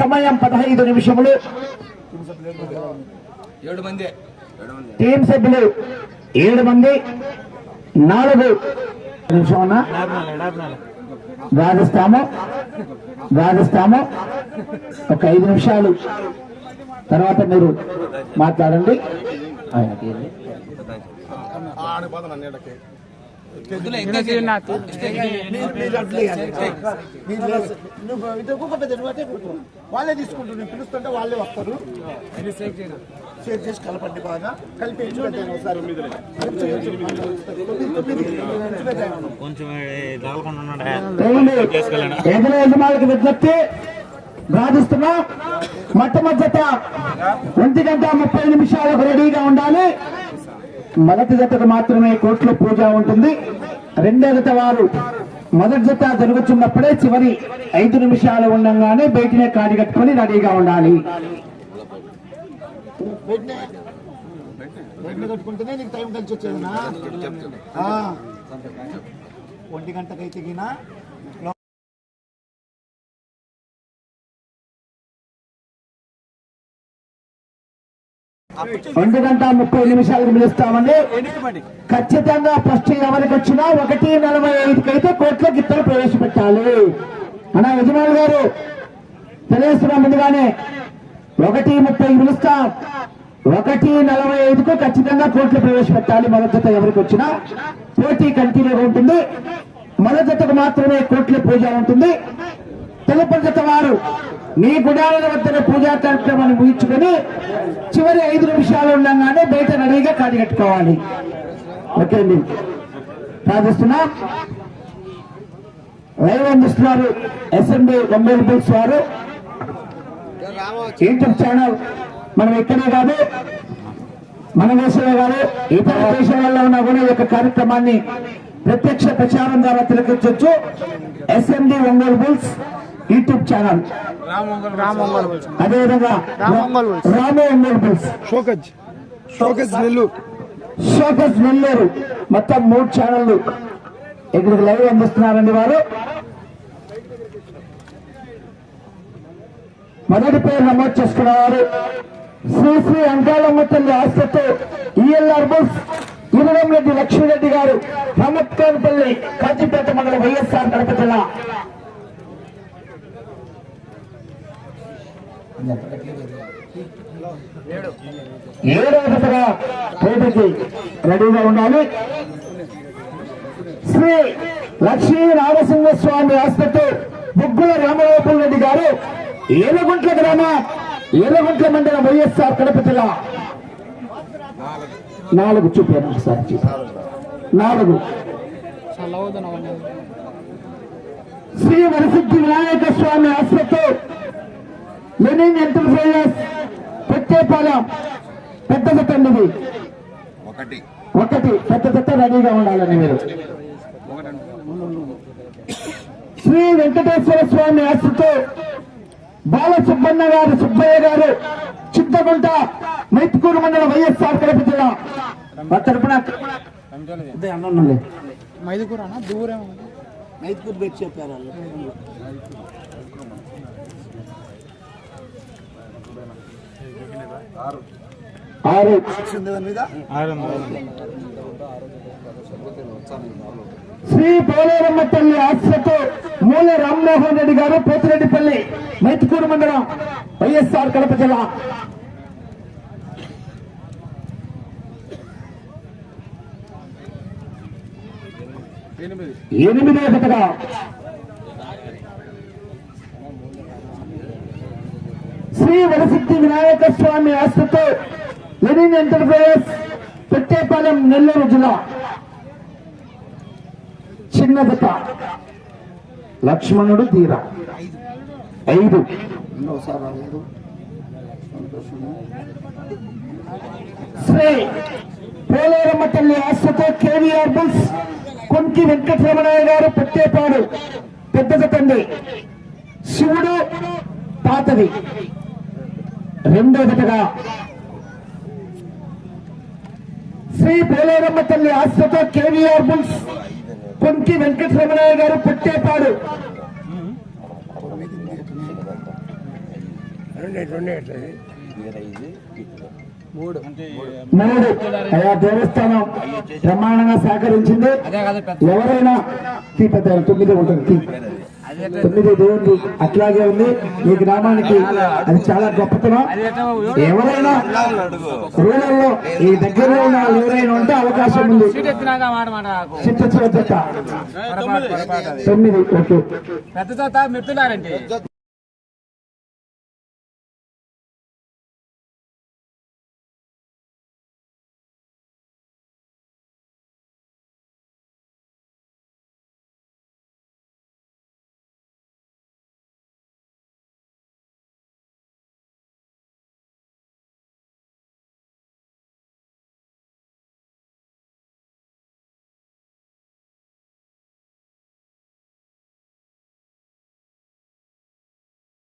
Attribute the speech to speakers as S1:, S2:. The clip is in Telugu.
S1: సమయం పదహైదు నిమిషములు.
S2: ఏడు మంది.
S1: టీం సభ్యులు ఏడు మంది. నాలుగు. నిమిషం గాదిస్తాము గాదిస్తాము ఒక ఐదు నిమిషాలు. తర్వాత మీరు మాట్లాడండి. ఆయనకి
S3: వాళ్ళే తీసుకుంటారు నేను పిలుస్తుంటే వాళ్ళే వస్తారు. షేర్ చేసి కలపండి బాగా. కలిపి.
S4: కొంచెం
S1: విజ్ఞప్తి గాదిస్తున్నా మొట్టమొదట ఒంటి గంట ముప్పై నిమిషాలకు రెడీగా ఉండాలి. మొదటి జతకు మాత్రమే కోట్లో పూజ ఉంటుంది. రెండో జత వారు మొదటి జత జరుగుతున్నప్పుడే చివరి ఐదు నిమిషాలు ఉండగానే బయటనే కాడి కట్టుకొని రెడీగా ఉండాలి.
S3: టైం ఒంటి గంటకైతే గినా
S1: రెండు గంట ముప్పై నిమిషాలకు పిలుస్తామండి ఖచ్చితంగా ఫస్ట్ ఎవరికి వచ్చినా ఒకటి నలభై ఐదుకి అయితే కోట్ల గిత్తలు ప్రవేశపెట్టాలి. మన యజమాని గారు తెలియస్తున్నాం ముందుగానే. ఒకటి ముప్పై పిలుస్తాం ఒకటి నలభై ఐదుకు ఖచ్చితంగా కోట్లు ప్రవేశపెట్టాలి. మొదటి ఎవరికి వచ్చినా పోటీ కంటిన్యూగా ఉంటుంది. మొదటి జతకు మాత్రమే కోట్ల పూజ ఉంటుంది. తెలుపు జత వారు మీ గుడాల వద్ద పూజా కార్యక్రమాన్ని ముగించుకొని చివరి ఐదు నిమిషాలు ఉండగానే బయట రెడీగా కాడి కట్టుకోవాలి. ఓకే అండి. ప్రార్థిస్తున్నాం. లైవ్ అందిస్తున్నారు ఎస్ఎండి ఒంబేలు బిల్స్ వారు యూట్యూబ్ ఛానల్ మనం ఇక్కడే కాదు మన దేశంలో కాదు ఇతర దేశాలలో ఉన్న కూడా ఈ యొక్క కార్యక్రమాన్ని ప్రత్యక్ష ప్రచారం ద్వారా తిలకించవచ్చు SMD Ongole bulls YouTube channel. అదేవిధంగా
S3: షోకజ్. షోకజ్ నెల్లూరు.
S1: మొత్తం మూడు ఛానళ్ళు ఇక్కడికి లైవ్ అందిస్తున్నారండి వారు. మొదటి పేరు నమోదు చేసుకున్నవారు శ్రీ శ్రీ అంకాలమ్మ తల్లి ఆస్తితో ఈఎల్ఆర్ బుల్స్ రెడ్డి లక్ష్మీరెడ్డి గారు రామత్కానపల్లి కాజీపేట మండలం వైఎస్ఆర్ కడప జిల్లా. ఏడవ దశగా పోటీకి రెడీగా ఉండాలి. శ్రీ లక్ష్మీ నారసింహ స్వామి ఆస్పత్రి బుగ్గుల రామగోపాల్ రెడ్డి గారు ఏలగుంట్ల గ్రామ ఏలగుంట్ల మండలం వైఎస్ఆర్ కడప జిల్లా. నాలుగు చూపాను ఒకసారి చూపాను నాలుగు. శ్రీ వరసిద్ధి వినాయక స్వామి ఆస్పత్రి లెనిన్ ఎంటర్ప్రైజెస్ పెట్టేపాలెం పెద్ద అండి ఇది.
S2: ఒకటి.
S1: ఒకటి పెద్ద జత రెడీగా ఉండాలని మీరు. శ్రీ వెంకటేశ్వర స్వామి ఆశతో బాల సుబ్బన్న గారు సుబ్బయ్య గారు చింతకుంట మైత్కూరు మండలం వైఎస్ఆర్ కడప జిల్లా. మా తరపున
S3: దూరం మైదుకూరు పెట్టి చెప్పారు
S1: ఆరు.
S3: దాని మీద?
S1: శ్రీ పోలేరమ్మ తల్లి ఆశతో మూల రామ్మోహన్ రెడ్డి గారు పోతిరెడ్డిపల్లి మైత్కూరు మండలం వైఎస్ఆర్ కడప జిల్లా. ఎనిమిదో. జతగా శ్రీ వరసిద్ధి వినాయక స్వామి ఆస్తితో లెనిన్ ఎంటర్ప్రైజెస్ పెట్టేపాలెం నెల్లూరు జిల్లా. చిన్నదట లక్ష్మణుడు తీర. ఐదు. శ్రీ పోలేరమ్మ తల్లి ఆశతో కేవీఆర్ బుల్స్ కొంకి వెంకటరమణయ్య గారు పెట్టేపాడు. పెద్దద జతండి. శివుడు పాతది. రెండో జతగా శ్రీ పోలేరమ్మ తల్లి ఆశతో కేవీఆర్ బుల్స్ కొంకి వెంకటరమణయ్య గారు పెట్టేపాడు. మూడు. అయా దేవస్థానం ప్రమాణంగా సహకరించింది. ఎవరైనా తీ పెద్ద తొమ్మిది ఉంటుంది. తొమ్మిది దేవుడు అట్లాగే ఉంది. ఈ గ్రామానికి అది చాలా గొప్పతనం. ఎవరైనా రూరల్లో ఈ దగ్గరలో ఉన్న ఎవరైనా ఉంటే అవకాశం ఉంది. చిత్త తొమ్మిది ఓకే.
S5: పెద్ద మెత్తున్నారండి